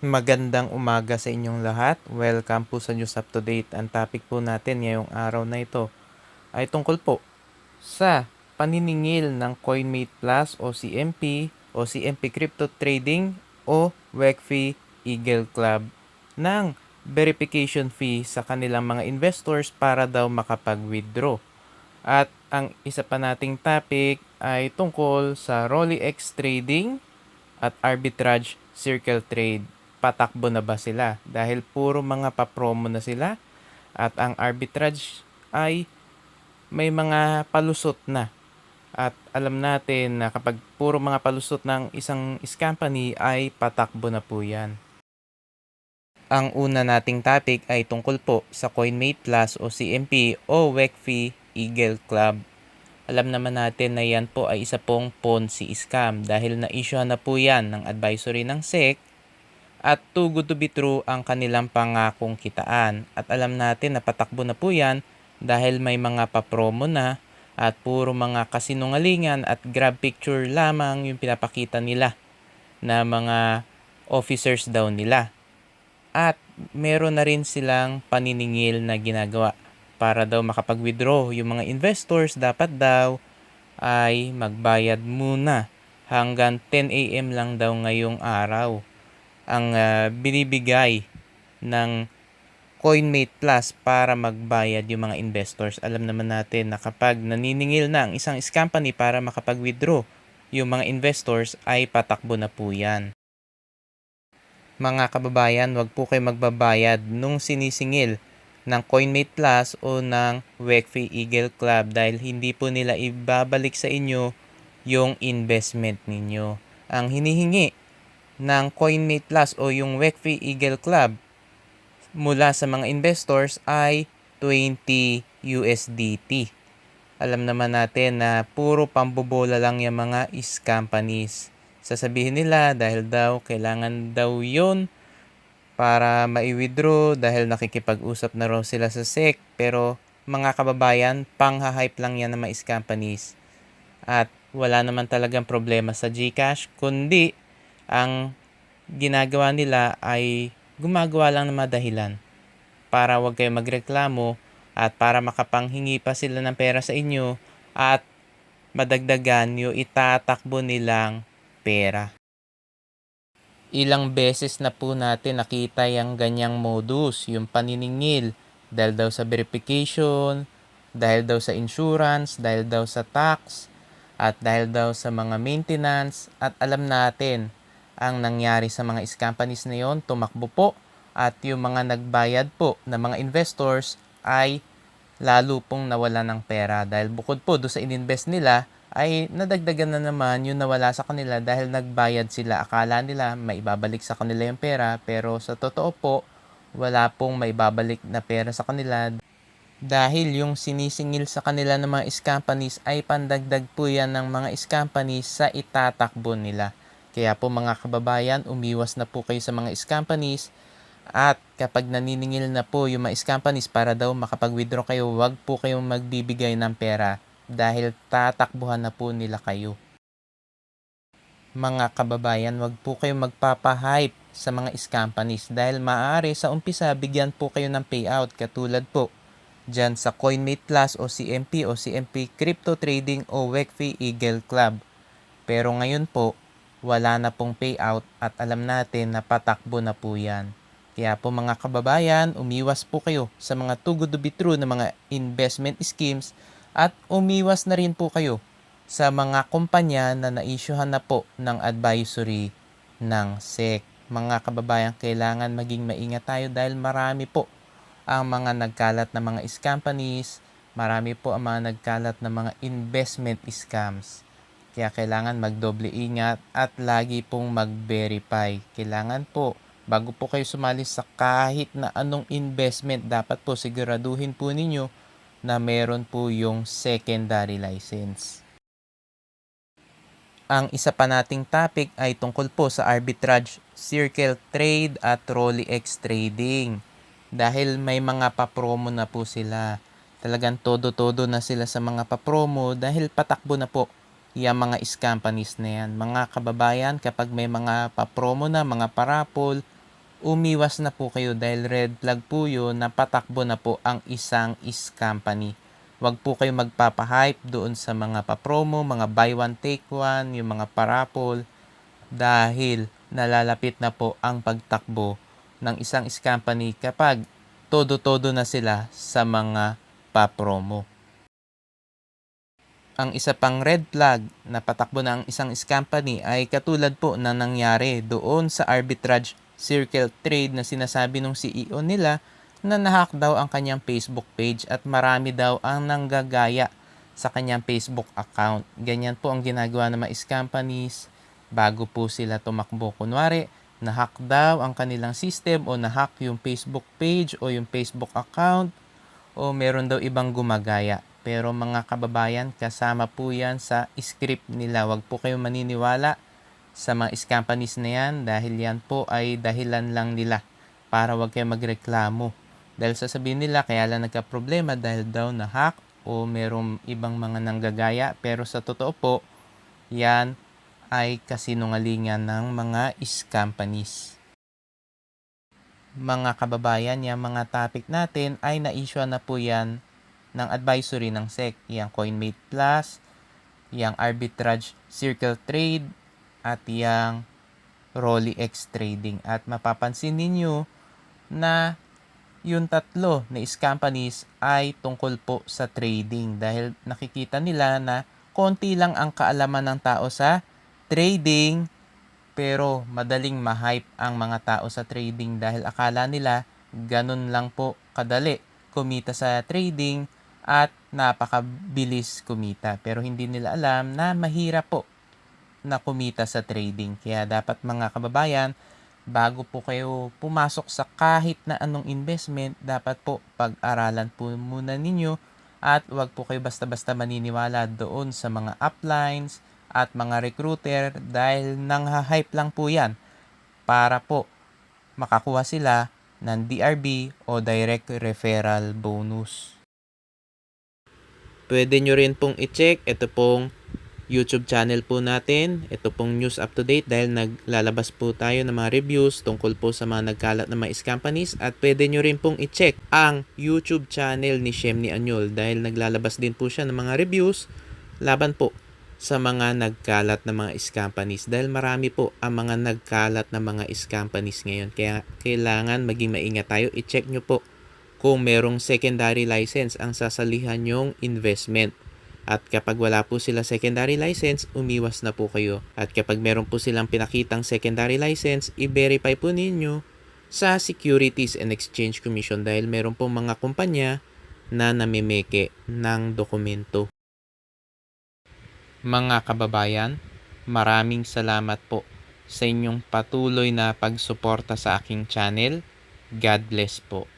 Magandang umaga sa inyong lahat. Welcome po sa News Up to Date. Ang topic po natin ngayong araw na ito ay tungkol po sa paniningil ng CoinMate Plus o CMP o CMP Crypto Trading o WECFI Eagle Club ng verification fee sa kanilang mga investors para daw makapag-withdraw. At ang isa pa nating topic ay tungkol sa RollyX Trading at Arbitrage Circle Trade. Patakbo na ba sila? Dahil puro mga papromo na sila at ang arbitrage ay may mga palusot na. At alam natin na kapag puro mga palusot ng isang is company ay patakbo na po yan. Ang una nating topic ay tungkol po sa CoinMate Plus o CMP o WECFI Eagle Club. Alam naman natin na yan po ay isa pong Ponzi scam dahil na-issue na po yan ng advisory ng SEC at too good to be true ang kanilang pangakong kitaan. At alam natin na patakbo na po yan dahil may mga papromo na at puro mga kasinungalingan at grab picture lamang yung pinapakita nila na mga officers daw nila. At meron na rin silang paniningil na ginagawa para daw makapag-withdraw yung mga investors dapat daw ay magbayad muna hanggang 10 a.m. lang daw ngayong araw ang uh, binibigay ng CoinMate Plus para magbayad yung mga investors. Alam naman natin na kapag naniningil na ang isang company para makapag-withdraw yung mga investors ay patakbo na po yan. Mga kababayan, wag po kayo magbabayad nung sinisingil ng CoinMate Plus o ng WECFI Eagle Club dahil hindi po nila ibabalik sa inyo yung investment ninyo. Ang hinihingi ng CoinMate Plus o yung WECFI Eagle Club mula sa mga investors ay 20 USDT. Alam naman natin na puro pambobola lang yung mga is companies. Sasabihin nila dahil daw kailangan daw yon para mai-withdraw dahil nakikipag-usap na raw sila sa SEC. Pero mga kababayan, pang-hype lang yan ng mga is companies. At wala naman talagang problema sa GCash, kundi ang ginagawa nila ay gumagawa lang ng mga dahilan para wag kayo magreklamo at para makapanghingi pa sila ng pera sa inyo at madagdagan yung itatakbo nilang pera. Ilang beses na po natin nakita yung ganyang modus, yung paniningil dahil daw sa verification, dahil daw sa insurance, dahil daw sa tax, at dahil daw sa mga maintenance at alam natin ang nangyari sa mga companies na yon, tumakbo po at yung mga nagbayad po na mga investors ay lalo pong nawala ng pera dahil bukod po do sa ininvest nila ay nadagdagan na naman yung nawala sa kanila dahil nagbayad sila. Akala nila maibabalik sa kanila yung pera pero sa totoo po wala pong maibabalik na pera sa kanila dahil yung sinisingil sa kanila ng mga companies ay pandagdag po yan ng mga companies sa itatakbo nila. Kaya po mga kababayan, umiwas na po kayo sa mga is companies at kapag naniningil na po yung mga is companies para daw makapag-withdraw kayo, wag po kayong magbibigay ng pera dahil tatakbuhan na po nila kayo. Mga kababayan, wag po kayong magpapahype sa mga is companies dahil maaari sa umpisa bigyan po kayo ng payout katulad po dyan sa CoinMate Plus o CMP o CMP Crypto Trading o WECFI Eagle Club. Pero ngayon po, wala na pong payout at alam natin na patakbo na po yan. Kaya po mga kababayan, umiwas po kayo sa mga too good to be true na mga investment schemes at umiwas na rin po kayo sa mga kumpanya na na-issuehan na po ng advisory ng SEC. Mga kababayan, kailangan maging maingat tayo dahil marami po ang mga nagkalat na mga is companies, marami po ang mga nagkalat na mga investment scams. Kaya kailangan magdoble ingat at lagi pong mag-verify. Kailangan po, bago po kayo sumali sa kahit na anong investment, dapat po siguraduhin po ninyo na meron po yung secondary license. Ang isa pa nating topic ay tungkol po sa arbitrage, circle trade at RollyX trading. Dahil may mga papromo na po sila. Talagang todo-todo na sila sa mga papromo dahil patakbo na po yung mga companies na yan. Mga kababayan, kapag may mga papromo na, mga parapol, umiwas na po kayo dahil red flag po yun na patakbo na po ang isang is company. Huwag po kayo magpapahype doon sa mga papromo, mga buy one take one, yung mga parapol dahil nalalapit na po ang pagtakbo ng isang is company kapag todo-todo na sila sa mga papromo. Ang isa pang red flag na patakbo ng isang is company ay katulad po na nangyari doon sa arbitrage circle trade na sinasabi ng CEO nila na nahack daw ang kanyang Facebook page at marami daw ang nanggagaya sa kanyang Facebook account. Ganyan po ang ginagawa ng mga companies bago po sila tumakbo. Kunwari, nahack daw ang kanilang system o nahack yung Facebook page o yung Facebook account o meron daw ibang gumagaya. Pero mga kababayan, kasama po yan sa script nila. Huwag po kayong maniniwala sa mga companies na yan dahil yan po ay dahilan lang nila para wag kayo magreklamo. Dahil sasabihin nila kaya lang nagka-problema dahil daw na hack o merong ibang mga nanggagaya pero sa totoo po yan ay kasinungalingan ng mga companies. Mga kababayan, yung mga topic natin ay na-issue na po yan ng advisory ng SEC. Yang CoinMate Plus, yang Arbitrage Circle Trade, at yang Rolly-X Trading. At mapapansin ninyo na yung tatlo na is companies ay tungkol po sa trading dahil nakikita nila na konti lang ang kaalaman ng tao sa trading pero madaling ma-hype ang mga tao sa trading dahil akala nila ganun lang po kadali kumita sa trading at napakabilis kumita pero hindi nila alam na mahirap po na kumita sa trading. Kaya dapat mga kababayan, bago po kayo pumasok sa kahit na anong investment, dapat po pag-aralan po muna ninyo at wag po kayo basta-basta maniniwala doon sa mga uplines at mga recruiter dahil nangha-hype lang po yan para po makakuha sila ng DRB o Direct Referral Bonus. Pwede nyo rin pong i-check. Ito pong YouTube channel po natin. Ito pong news up to date dahil naglalabas po tayo ng mga reviews tungkol po sa mga nagkalat na mga companies. At pwede nyo rin pong i-check ang YouTube channel ni Shemni Anyol dahil naglalabas din po siya ng mga reviews laban po sa mga nagkalat na mga companies. Dahil marami po ang mga nagkalat na mga companies ngayon. Kaya kailangan maging maingat tayo. I-check nyo po kung merong secondary license ang sasalihan yung investment at kapag wala po sila secondary license, umiwas na po kayo. At kapag meron po silang pinakitang secondary license, i-verify po ninyo sa Securities and Exchange Commission dahil meron po mga kumpanya na namimeke ng dokumento. Mga kababayan, maraming salamat po sa inyong patuloy na pagsuporta sa aking channel. God bless po.